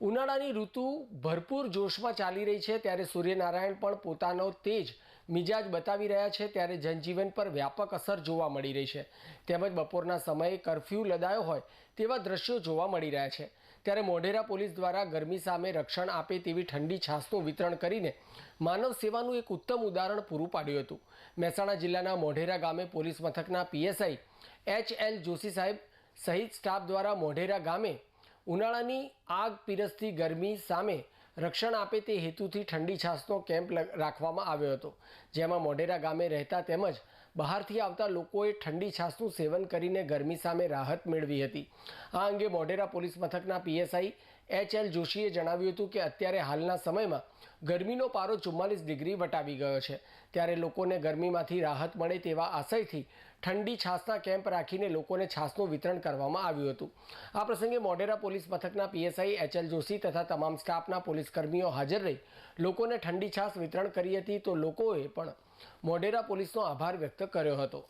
ઉનાળાની ઋતુ ભરપૂર જોશમાં ચાલી રહી છે ત્યારે સૂર્યનારાયણ પણ પોતાનો તેજ મિજાજ બતાવી રહ્યા છે ત્યારે જનજીવન પર વ્યાપક અસર જોવા મળી રહી છે. તેમજ બપોરના સમયે કરફ્યુ લદાયો હોય તેવા દ્રશ્યો જોવા મળી રહ્યા છે. ત્યારે મોઢેરા પોલીસ દ્વારા ગરમી સામે રક્ષણ આપે તેવી ઠંડી છાસનું વિતરણ કરીને માનવ સેવાનું એક ઉત્તમ ઉદાહરણ પૂરું પાડ્યું હતું. મહેસાણા જિલ્લાના મોઢેરા ગામે પોલીસ મથકના પીએસઆઈ એચ એલ જોશી સાહેબ સહિત સ્ટાફ દ્વારા મોઢેરા ગામે ઉનાળાની આગ પીરસતી ગરમી સામે રક્ષણ આપે તે હેતુથી ઠંડી છાસનો કેમ્પ રાખવામાં આવ્યો હતો. જેમાં મોઢેરા ગામે રહેતા તેમજ બહારથી આવતા લોકોએ ઠંડી છાસનું સેવન કરીને ગરમી સામે રાહત મેળવી હતી. આ અંગે મોઢેરા પોલીસ મથકના પીએસઆઈ એચ એલ જોશીએ જણાવ્યું હતું કે અત્યારે હાલના સમયમાં ગરમીનો પારો ચુમ્માલીસ ડિગ્રી વટાવી ગયો છે. ત્યારે લોકોને ગરમીમાંથી રાહત મળે તેવા આશયથી ઠંડી છાસના કેમ્પ રાખીને લોકોને છાસનું વિતરણ કરવામાં આવ્યું હતું. આ પ્રસંગે મોઢેરા પોલીસ મથકના પીએસઆઈ એચ એલ જોશી તથા તમામ સ્ટાફના પોલીસ કર્મીઓ હાજર રહી. લોકોને ઠંડી છાશ વિતરણ કરી હતી તો લોકોએ પણ મોઢેરા પોલીસનો આભાર વ્યક્ત કર્યો હતો.